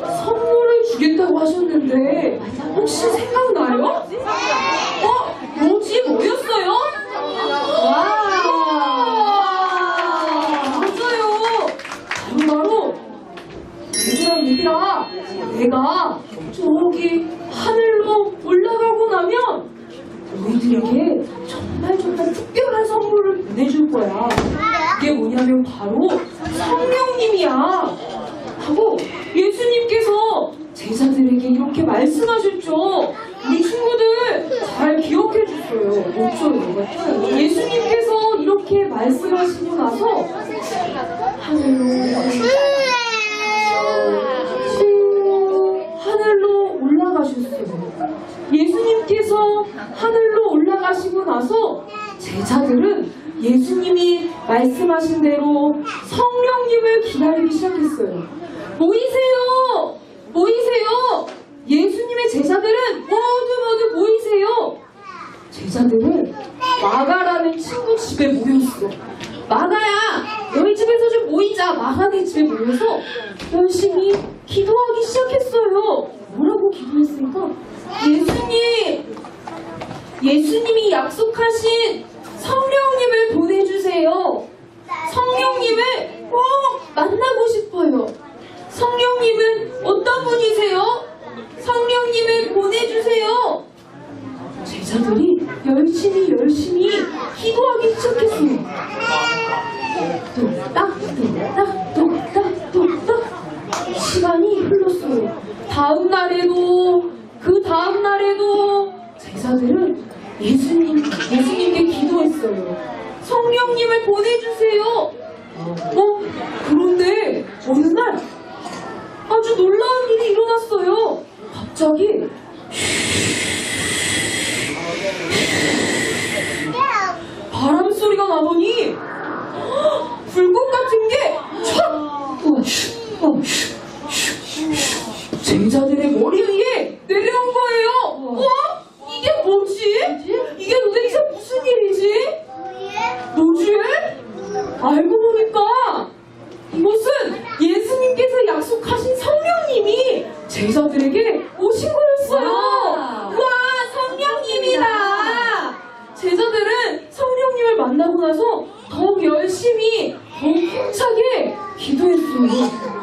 선물을 주겠다고 하셨는데 혹시 생각나요? 어? 뭐지? 뭐였어요? 와! 맞아요! 바로바로 얘들아 얘들아 내가 저기 하늘로 올라가고 나면 너희들에게 정말 정말 특별한 선물을 보내줄 거야 그게 뭐냐면 바로 성령님이야 하고 제자들에게 이렇게 말씀하셨죠 우리 친구들 잘 기억해 주세요 멋져요 예수님께서 이렇게 말씀하시고 나서 하늘로 하늘로 올라가셨어요. 예수님께서 하늘로 올라가시고 나서 제자들은 예수님이 말씀하신 대로 성령님을 기다리기 시작했어요. 모이세요! 예수님의 제자들은 모두 모두 모이세요! 제자들은 마가라는 친구 집에 모였어. 마가야, 너희 집에서 좀 모이자. 마가네 집에 모여서 열심히 기도하기 시작했어요. 뭐라고 예수님, 예수님이 약속하신 성령님을 보내주세요. 성령님을 꼭 만나고 싶어요. 성령님은 어떤 분이세요? 성령님을 보내주세요. 제자들이 열심히 열심히 기도하기 시작했어요. 뚝딱 뚝딱 뚝딱 뚝딱 시간이 흘렀어요. 다음 날에도 그 다음 날에도 제자들은 예수님 예수님께 기도했어요. 성령님을 보내주세요. 어 그런데 어느 날 아주 놀라운 일이 일어났어요. 갑자기 바람 소리가 나더니 헉, 불꽃 같은 게 촥! 어, 슉, 어. 제자들의 머리 위에 내려온 거예요. 어? 이게 뭐지? 이게 도대체 무슨 일이지? 뭐지? 알고 보니까 이것은 예수님께서 약속하신 성령님이 제자들에게 오신 거였어요. 와. 와, 성령님이다. 제자들은 성령님을 만나고 나서 더욱 열심히, 더욱 힘차게 기도했어요.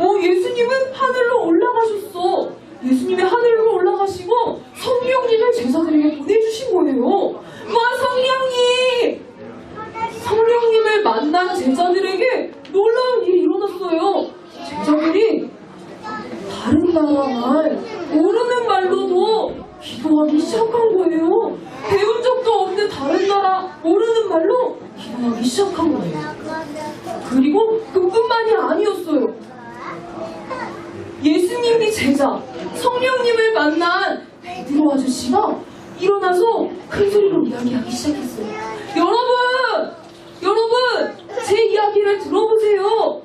어, 예수님은 하늘로 올라가셨어. 예수님이 하늘로 올라가시고 성령님을 제자들에게 보내주신 거예요. 와, 성령님! 성령님을 만난 제자들에게 놀라운 일이 일어났어요. 제자들이 다른 나라 말, 모르는 말로도 기도하기 시작한 거예요. 배운 적도 없는 다른 나라, 모르는 말로 기도하기 시작한 거예요. 그리고 그 뿐만이 아니었어요. 예수님이 제자, 성령님을 만난 베드로 아저씨가 일어나서 큰 소리로 이야기하기 시작했어요. 여러분! 여러분! 제 이야기를 들어보세요.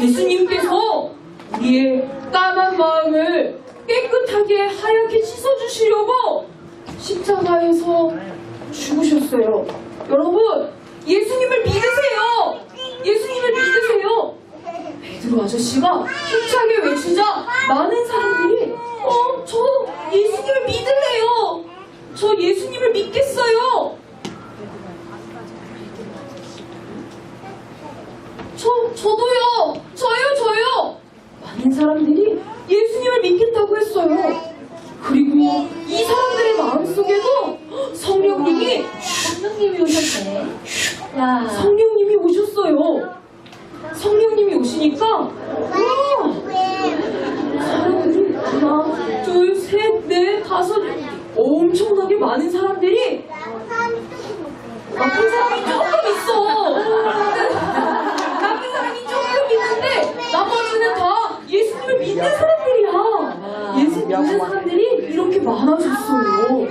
예수님께서 우리의 까만 마음을 깨끗하게 하얗게 씻어주시려고 십자가에서 죽으셨어요. 여러분, 예수님을 믿으세요! 예수님을 믿으세요! 베드로 아저씨가 힘차게 외치자 많은 사람들이 어, 저 예수님을 믿을래요. 저 예수님을 믿겠어요. 저, 저도요. 저요, 저요. 많은 사람들이 예수님을 믿겠다고 했어요. 그리고 이 사람들의 마음속에도 성령님이 성령님이 오셨네. 야. 성령님이 오셨어요. 와 사람들이 하나, 둘, 셋, 넷, 다섯 엄청나게 많은 사람들이 나쁜 사람이 조금 있어. 나쁜 사람이 조금 있는데 나머지는 다 예수님을 믿는 사람들이야. 예수 믿는 사람들이 이렇게 많아졌어요.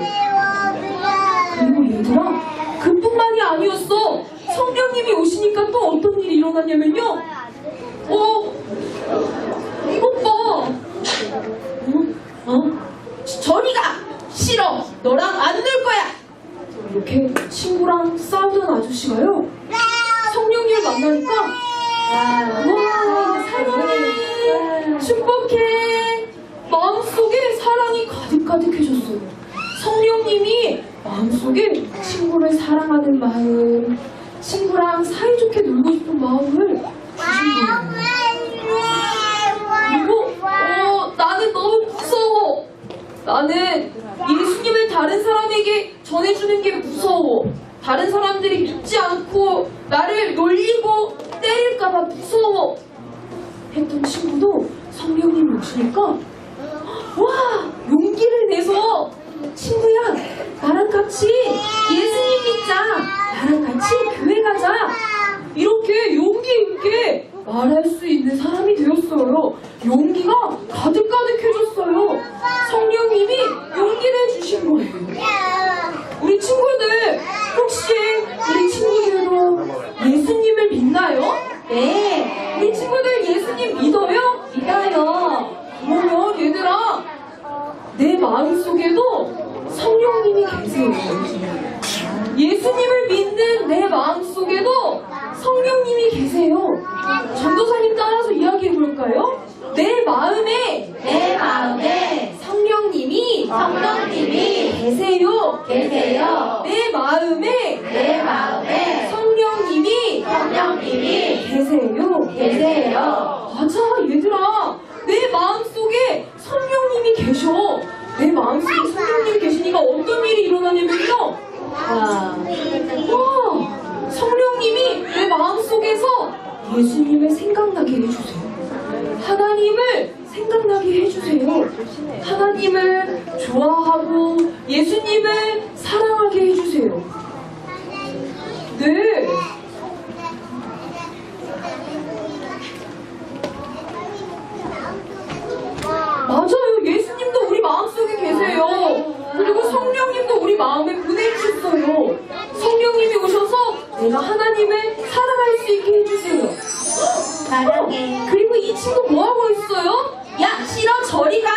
그리고 얘들아, 그뿐만이 아니었어. 성령님이 오시니까 또 어떤 일이 일어났냐면요. 어, 이것 봐. 어? 어? 저리 가! 싫어! 너랑 안 놀 거야! 이렇게 친구랑 싸우던 아저씨가요. 성령님을 만나니까 와 사랑해 축복해 마음속에 사랑이 가득가득해졌어요. 성령님이 마음속에 친구를 사랑하는 마음, 친구랑 사이좋게 놀고 싶은 마음을 주신 거예요. 그리고 어, 나는 너무 무서워. 나는 예수님을 다른 사람에게 전해주는 게 무서워. 다른 사람들이 믿지 않고 나를 놀리고 때릴까봐 무서워. 했던 친구도 성령님 오시니까 와 용기를 내서 친구야 나랑 같이 예수님 믿자 나랑 같이 교회 가자 이렇게 용기 있게 말할 수 있는 사람이 되었어요 용기가 가득가득해졌어요 성령님이 용기를 주신 거예요 우리 친구들 혹시 우리 친구들도 예수님을 믿나요? 네 우리 친구들 예수님 믿어요? 믿어요 그러면 얘들아 내 마음속에도 성령님이 계세요 예수님을 믿는 내 마음속에도 성령님이 계세요 전도사님 따라서 이야기해 볼까요? 내 마음에 내 마음에 성령님이 성령님이 계세요 계세요. 내 마음에 내 마음에 성령님이 성령님이 계세요 계세요. 맞아 얘들아 내 마음속에 성령님이 계셔 내 마음속에 성령님이 계시니까 어떤 일어나냐면요? 와. 와 성령님이 내 마음속에서 예수님을 생각나게 해주세요. 하나님을 생각나게 해주세요. 하나님을 좋아하고 예수님을 사랑하게 해주세요. 네 맞아요. 예수님도 우리 마음속에 계세요. 그리고 성령님도 우리 마음에 보내주셨어요. 성령님이 오셔서 내가 하나님을 사랑할 수 있게 해주세요. 사랑해. 그리고 이 친구 뭐하고 있어요? 야, 싫어, 저리 가!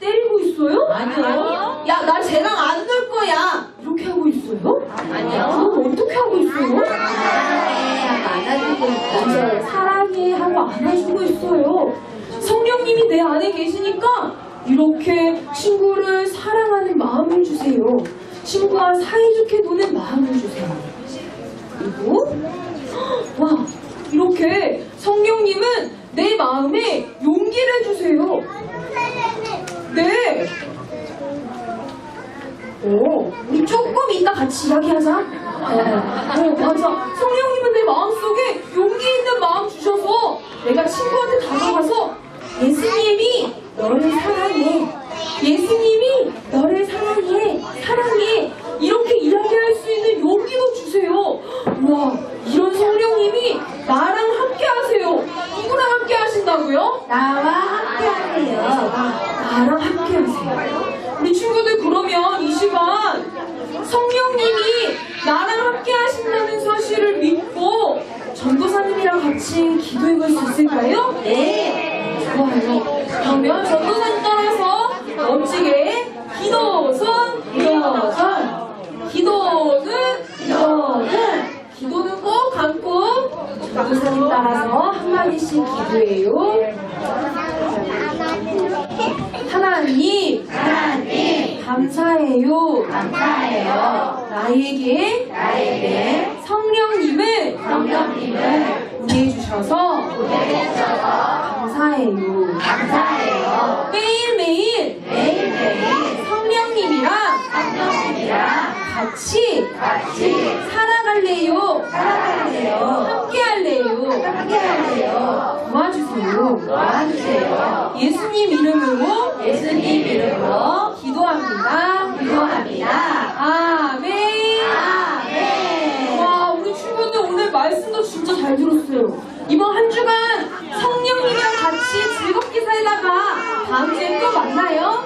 때리고 있어요? 아니요. 야, 나 쟤랑 안 놀 거야! 이렇게 하고 있어요? 아니요. 그럼 어떻게 하고 있어요? 사랑해. 안아주고 맞아요. 있다. 사랑해 하고 안아주고 있어요. 성령님이 내 안에 계시니까 이렇게 친구를 사랑하는 마음을 주세요. 친구와 사이좋게 노는 마음을 주세요. 그리고 와 이렇게 성령님은 내 마음에 용기를 주세요. 네. 오, 우리 조금 이따 같이 이야기하자. 어, 맞아. 성령님은 내 마음속에 용기 있는 마음 주셔서 내가 친구한테 다가가서 예수님이 너를 사랑해. 예수님이 너를 사랑해. 사랑해. 이렇게 이야기할 수 있는 용기도 주세요. 와, 이런 성령님이 나랑 함께 하세요. 누구랑 함께 하신다고요? 나와 함께 하세요. 나랑 함께 하세요. 우리 친구들 그러면 이 시간 성령님이 나랑 함께 하신다는 전도사님이랑 같이 기도해 볼 수 있을까요? 네. 좋아요. 그러면 전도사님 따라서 멋지게 기도선, 기도선, 기도는, 기도는, 기도는 꼭 감고 전도사님 따라서 한마디씩 기도해요. 하나님, 하나님 감사해요. 감사해요. 나에게 나에게 성령님을 성령님을 보내 주셔서 보내주셔서 감사해요. 감사해요. 매일매일 매일매일 성령님이랑 성령님이랑 같이 같이 살아갈래요. 살아가세요. 함께할래요. 함께하세요. 도와주세요. 도와주세요. 예수님 이름으로 예수님 이름으로 기도합니다. 기도합니다. 아멘. 아멘. 와, 우리 친구들 오늘 말씀도 진짜 잘 들었어요. 이번 한 주간 성령님이랑 같이 즐겁게 살다가 다음 주에 또 만나요.